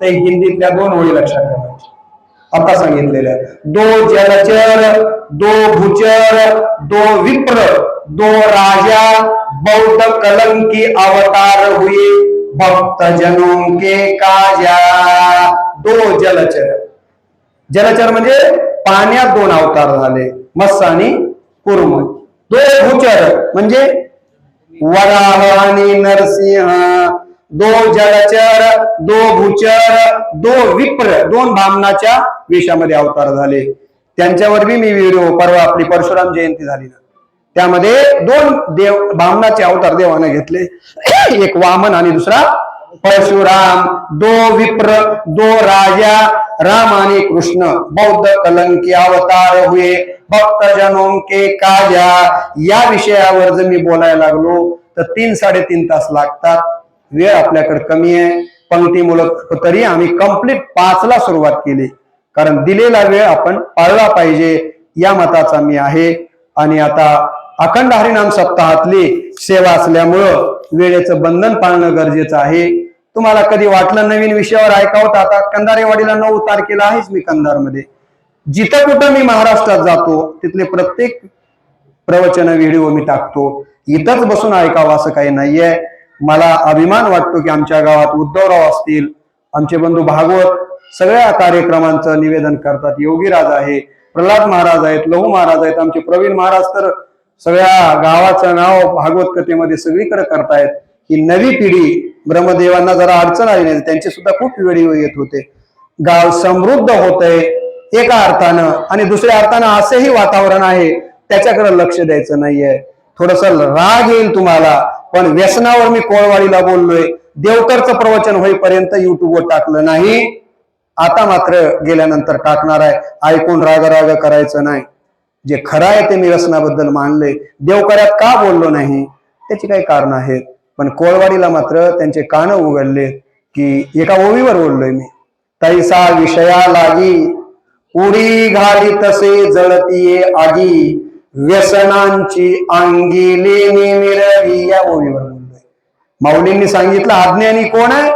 ते हिंदीतल्या दोन ओळी लक्षात ठेवायच्या आता सांगितलेल्या दो जलचर दो भूचर दो विप्र दो राजा बौद्ध कलंकी अवतार हुए भक्त जनों के काजा। दो जलचर. जलचर म्हणजे पाण्यात दोन अवतार झाले मत्स आणि कुर्म. दो भूचर म्हणजे वराह आणि नरसिंह. दो जलचर दो भूचर दो विप्र दोन भामनाच्या वेशामध्ये अवतार झाले. त्यांच्यावर बी मी व्हिडिओ परवा आपली परशुराम जयंती झाली. ना त्यामध्ये दोन देव भामनाचे अवतार देवाने घेतले. एक वामन आणि दुसरा परशुराम. दो विप्र दो राजा राम आणि कृष्ण. बौद्ध कलंकी अवतार हुए भक्त जनों के काजा. या विषयावर जर मी बोलायला लागलो तर तीन साडेतीन तास लागतात. वेळ आपल्याकडे कमी आहे. पंक्तीमुळं तरी आम्ही कंप्लीट पाचला सुरुवात केली. कारण दिलेला वेळ आपण पाळला पाहिजे. या मताचा मी आहे. आणि आता अखंड हरिनाम सप्ताहातली सेवा असल्यामुळं वेळेचं बंधन पाळणं गरजेचं आहे. तुम्हाला कधी वाटलं नवीन विषयावर ऐकावं तर आता कंधारेवाडीला नऊ तारखेला आहेच मी कंधारमध्ये. जिथं कुठं मी महाराष्ट्रात जातो तिथले प्रत्येक प्रवचन व्हिडिओ मी टाकतो. इथंच बसून ऐकावं असं काही नाहीये. मला अभिमान वाटतो की आमच्या गावात उद्धवराव असतील आमचे बंधू भागवत सगळ्या कार्यक्रमांचं निवेदन करतात. योगीराज आहे प्रल्हाद महाराज आहेत लहू महाराज आहेत आमचे प्रवीण महाराज तर सगळ्या गावाचं नाव भागवत कथेमध्ये सगळीकडे करतायत. ही नवी पिढी ब्रह्मदेवांना जरा अडचण आली नाही त्यांचे सुद्धा खूप वेळी येत होते. गाव समृद्ध होतंय एका अर्थानं आणि दुसऱ्या अर्थानं असंही वातावरण आहे त्याच्याकडे लक्ष द्यायचं नाहीये. थोडस राग येईल तुम्हाला पण व्यसनावर मी कोळवाडीला बोललोय. देवकरचं प्रवचन होईपर्यंत युट्यूबवर टाकलं नाही. आता मात्र गेल्यानंतर टाकणार आहे. ऐकून राग राग करायचं नाही. जे खरं आहे ते मी व्यसनाबद्दल मानले देवकऱ्यात का बोललो नाही? त्याची काही कारण आहेत. पण कोळवाडीला मात्र त्यांचे कान उघडले की एका ओवीवर बोललोय मी. तैसा विषया लागी उडी घाली तसे जळतीये आगी. व्यसनांची अंगी लेणी मिरवी या ओवीवर बोललोय माऊलींनी सांगितलं अज्ञानी कोण आहे?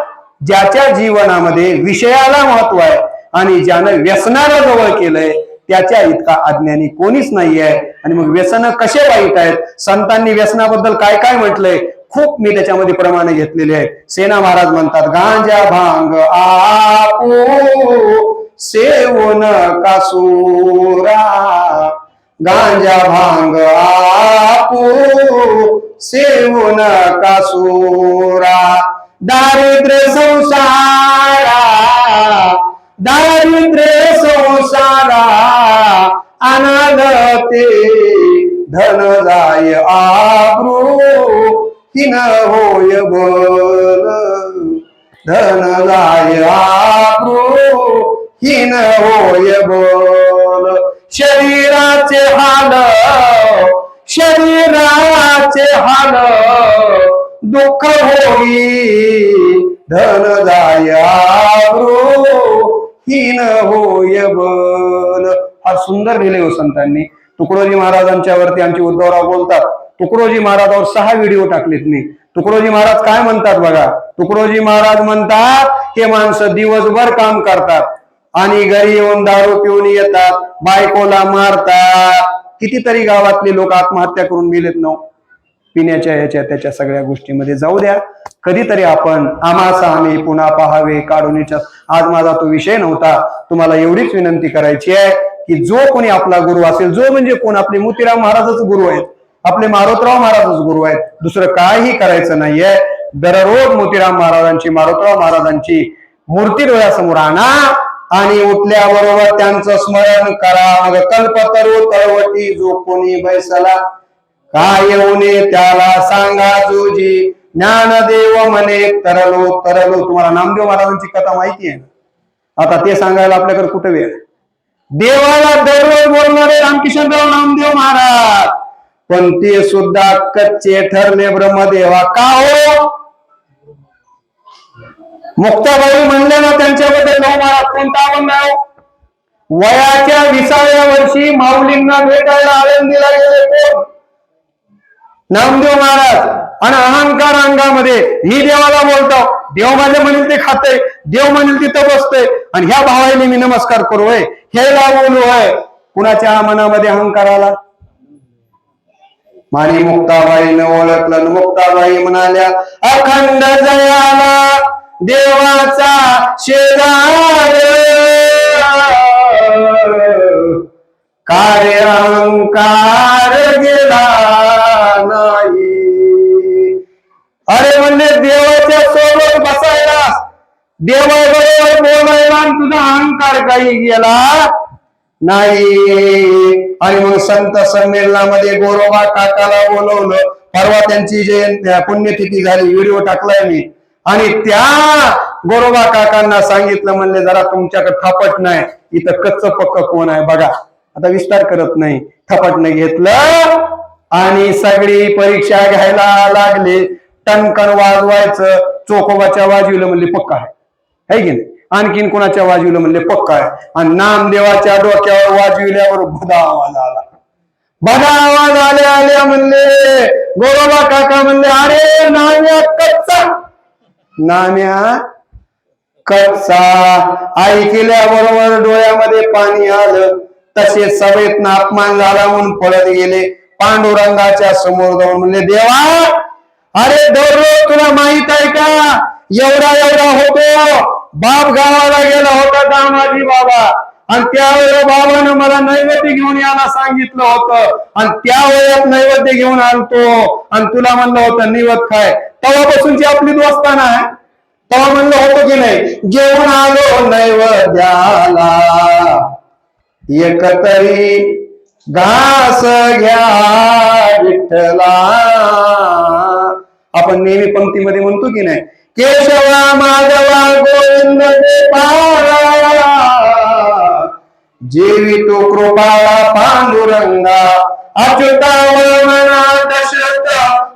ज्याच्या जीवनामध्ये विषयाला महत्त्व आहे आणि ज्यानं व्यसनाला जवळ केलंय त्याच्या इतका अज्ञानी कोणीच नाहीये. आणि मग व्यसन कसे वाईट आहेत? संतांनी व्यसनाबद्दल काय काय म्हटलंय? खूप मी त्याच्यामध्ये प्रमाणे घेतलेले आहे सेना महाराज म्हणतात गांजा भांग आपू सेवन कासुरा गांजा भांग आपू सेवन कासुरा दारिद्र्य संसारा दारिद्र्य संसारा अनागते धन जाय आब्रू हिन होय बल. धन जाय आब्रू हिन होय बल. शरीराचे हाल शरीराचे हाल दुःख होई धन जाय हीन होय बल. फार सुंदर लिहिले हो संतांनी. तुकडोजी महाराजांच्या वरती आमचे उद्धवराव बोलतात. तुकडोजी महाराजावर सहा व्हिडिओ टाकलेत मी. तुकडोजी महाराज काय म्हणतात बघा? तुकडोजी महाराज म्हणतात हे माणसं दिवसभर काम करतात. आणि घरी येऊन दारू पिऊन येतात बायकोला मारतात. कितीतरी गावातले लोक आत्महत्या करून मेलेत नव. पिण्याच्या ह्याच्या त्याच्या सगळ्या गोष्टीमध्ये. जाऊ द्या कधीतरी आपण आमासा आम्ही पुन्हा पहावे काढून आज माझा तो विषय नव्हता. तुम्हाला एवढीच विनंती करायची आहे की जो कोणी आपला गुरु असेल जो म्हणजे कोण आपले मोतीराव महाराजच गुरु आहेत. आपले मारोतराव महाराजच गुरु आहेत. दुसरं काहीही करायचं नाहीये. दररोज मोतीराम महाराजांची मारोतराव महाराजांची मूर्ती डोळ्यासमोर आणा. आणि उठल्याबरोबर त्यांचं स्मरण करा. मग कल्पतरू तळवटी जो कोणी बैसला काय येऊने त्याला सांगा जोजी. ज्ञानदेव म्हणे तरलो तरलो. तुम्हाला नामदेव महाराजांची कथा माहिती आहे आता ते सांगायला आपल्याकडे कुठे वेळ? देवाला दररोज बोलणारे रामकिशनराव नामदेव महाराज. पण ते सुद्धा कच्चे ठरले ब्रह्मदेवा. का हो? मुक्ताबाई म्हणले ना त्यांच्याबद्दल नऊ महाराज कोणता नाव. वयाच्या विसाव्या वर्षी माऊलींना भेटायला आळंदीला गेले कोण? नामदेव महाराज. आणि अहंकार अंगामध्ये मी देवाला बोलतो. देव माझे म्हणेल ते खाते देव म्हणेल तिथं बसते आणि ह्या भावाने मी नमस्कार करू होय. हे बोलू होय. कुणाच्या मनामध्ये अहंकार आला? माने मुक्ताबाईनं ओळखलं मुक्ताबाई म्हणाल्या अखंड जयाला देवाचा शेजार. कार्य गेला नाही. अरे म्हणजे देवाच्या सोबत बसायला. देवाबरोबर बोलायला तुझा अहंकार काही गेला नाही. आणि मग संत संमेलनामध्ये गोरोबा काकाला बोलवलं. परवा त्यांची जयंती पुण्यतिथी झाली व्हिडिओ टाकलाय मी. आणि त्या गोरोबा काकांना सांगितलं म्हणले जरा तुमच्याकडे थपट नाही इथं कच्च पक्क कोण आहे बघा. आता विस्तार करत नाही थपटनं घेतलं. आणि सगळी परीक्षा घ्यायला लागली. टणकण वाजवायचं चोकोबाच्या वाजविलं म्हणले पक्का आहे. है की नाही? आणखीन कोणाच्या वाजविलं म्हणले पक्का आहे. आणि नामदेवाच्या डोक्यावर वाजविल्यावर भदा आवाज आला. भदा आवाज आल्या आल्या म्हणले गोरोबा काका म्हणले अरे नाम्या कच्चा नाम्या कच्चा ऐकल्याबरोबर डोळ्यामध्ये पाणी आलं. तसेच सभेत अपमान झाला म्हणून पळत गेले. पांडुरंगाच्या समोर जाऊन म्हणले देवा अरे दररोज तुला माहीत आहे का? एवढा एवढा होतो. बाप गावाला गेला होता दामाजी बाबा. आणि त्यावेळेला बाबानं मला नैवेद्य घेऊन यायला सांगितलं होतं. आणि त्या वेळेत नैवेद्य घेऊन आणतो. आणि तुला म्हणलं होतं निवत खाय. तेव्हापासूनची आपली दोस्ताना आहे तेव्हा म्हणलं होतं की नाही घेऊन आलो नैवेद्याला एकतरी घास घ्या विठ्ठला. आपण नेहमी पंक्तीमध्ये म्हणतो की नाही केशवा माधवा गोविंद गोपाळा जेवी तो कृपाळा पांडुरंगा अच्युता दशरथ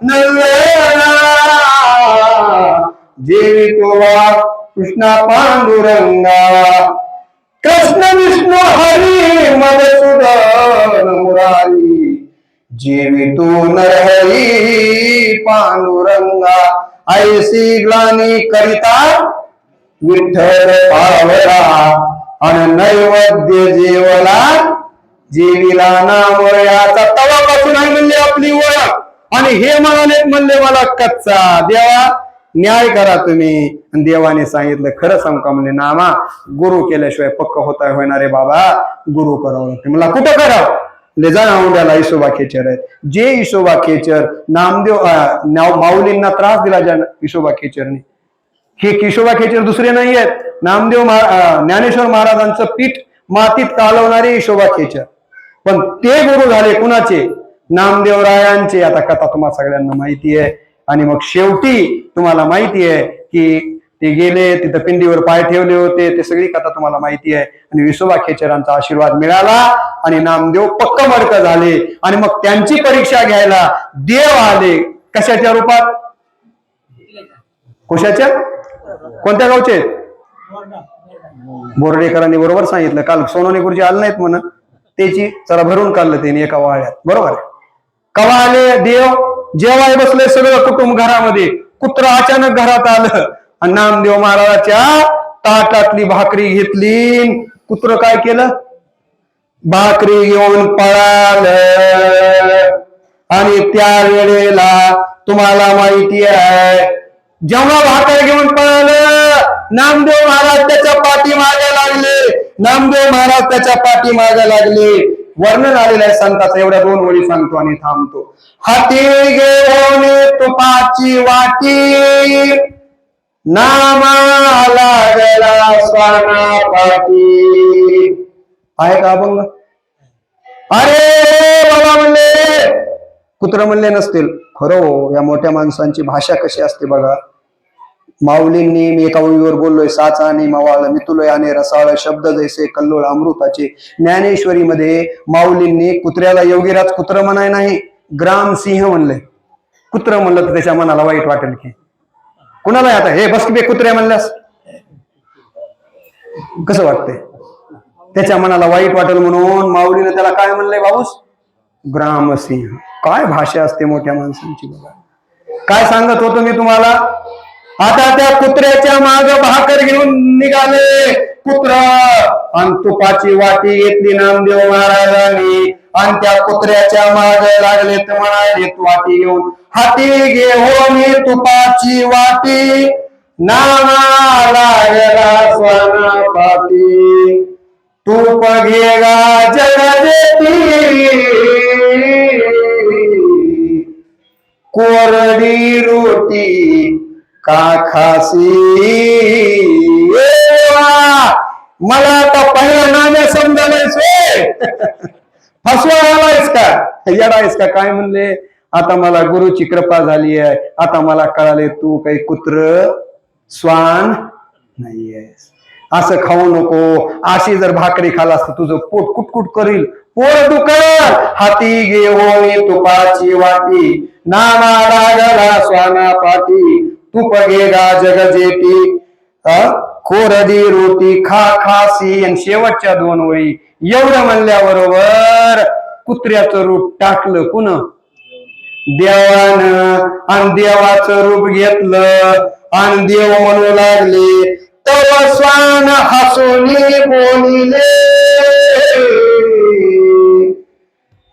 नंदना गोवा कृष्णा पांडुरंगा। कृष्ण विष्णू हरी मधुसूदन मुरारी। जीवितो नरहरी पांडुरंगा। ऐसी ग्लानी करिता विठ्ठल पावला आणि नैवेद्य जेवला जीवीला नाम तवापासून आहे म्हणले आपली ओळख. आणि हे म्हणाले म्हणले मला कच्चा देवा न्याय करा तुम्ही. देवाने सांगितलं खरं सांगू का म्हणजे नामा गुरु केल्याशिवाय पक्क होता होणार बाबा? गुरु करावं लागते. मला कुठं करावं? ले जा नावड्याला इसोबा खेचर आहेत जे इसोबा खेचर नामदेव माऊलींना त्रास दिला ज्या इसोबा खेचरने. हे किशोबा खेचर दुसरे नाही आहेत. नामदेव ज्ञानेश्वर महाराजांचं पीठ मातीत कालवणारे यशोबा खेचर. पण ते गुरु झाले कुणाचे? नामदेवरायांचे आता कथा तुम्हाला सगळ्यांना माहिती आहे. आणि मग शेवटी तुम्हाला माहिती आहे की ते गेले तिथं पिंडीवर पाय ठेवले होते ते सगळी कथा तुम्हाला माहिती आहे. आणि विसोबा खेचरांचा आशीर्वाद मिळाला आणि नामदेव पक्क मडक झाले. आणि मग त्यांची परीक्षा घ्यायला देव आले. कशाच्या रूपात? कशाच्या? कोणत्या गावचे? बोर्डेकरांनी बरोबर सांगितलं. काल सोनवणे गुरुजी आले नाहीत म्हण त्याची चला भरून काढलं त्यांनी एका वाळ्यात बरोबर आहे. कवा आले देव? जेवाय बसले सगळं कुटुंब घरामध्ये. कुत्र अचानक घरात आलं. आणि नामदेव महाराजाच्या ताटातली भाकरी घेतली. कुत्र काय केलं? भाकरी घेऊन पळाल. आणि त्या वेळेला तुम्हाला माहिती आहे जेव्हा भाकर घेऊन पळालं नामदेव महाराज त्याच्या पाठी मागे लागले. नामदेव महाराज त्याच्या पाठी मागे लागले. वर्णन आलेलं आहे संताचं. एवढ्या दोन ओळी सांगतो आणि थांबतो. हाती घेऊन तुपाची वाटी. नामा लागला स्वाना आहे का अभंग? अरे बाबा म्हणले कुत्र म्हणले नसतील. खरं हो या मोठ्या माणसांची भाषा कशी असते बघा. माऊलींनी मी एका ओळीवर बोललोय साचा आणि मवाळ मितुलोय आणि रसाळ शब्द जैसे कल्लोळ अमृताचे. ज्ञानेश्वरीमध्ये माऊलींनी कुत्र्याला योगीराज कुत्र म्हणाय नाही ग्राम सिंह म्हणले कुत्र म्हणलं तर त्याच्या मनाला वाईट वाटेल की. कुणाला आता? हे बस बे कुत्र्या म्हणल्यास. कसं वाटतंय? त्याच्या मनाला वाईट वाटेल म्हणून माऊलीने त्याला काय म्हणलंय बाबूस? ग्रामसिंह काय भाषा असते मोठ्या माणसांची बघा. काय सांगत होतो मी तुम्हाला? आता त्या कुत्र्याच्या माग भाकर घेऊन निघाले कुत्र. आणि तुपाची वाटी घेतली नामदेव महाराजांनी. आणि त्या कुत्र्याच्या माग लागले तर म्हणाले वाटी घेऊन हाती घेऊन हो तुपाची वाटी. नामा लागला स्वाना पाटी. तूप घेगा जगदेती कोरडी रोटी का खासी वा! मला आता पहिला नाण्या समजा फसवा आलायस का? येडायस का? काय म्हणले? आता मला गुरुची कृपा झाली आहे. आता मला कळाले तू काही कुत्र स्वान नाहीयेस. असं खाऊ नको. अशी जर भाकरी खाला असत तुझं पोट कुटकुट करील. पोट दुखल. हाती घेऊन तुपाची वाटी. नाना रागला स्वाना पाटी. तुपगेगा जगजेटी कोरडी रोटी खा खासी आणि शेवटच्या दोन वळी एवढं म्हणल्याबरोबर कुत्र्याचं रूप टाकलं कुण देवानं आणि देवाचं रूप घेतलं आणि देव म्हणू लागले तव स्वान हसुनी बोलिले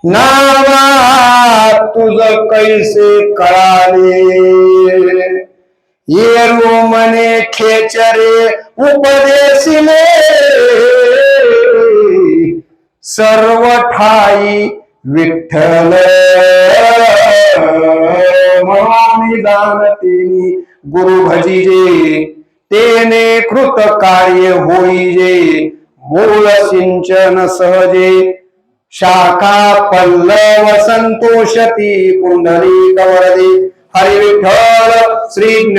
नावा तुझ कैसे कळाले येरू मने खेचरे उपदेशिले। सर्व ठाई विठ्ठल। म्हणून जाणतेनी गुरु भजिजे तेने कृत कार्य होईजे मूळ सिंचन सहजे। शाखा पल्लव संतोषती पुंडरी कवरदी हरी विठ्ठल श्री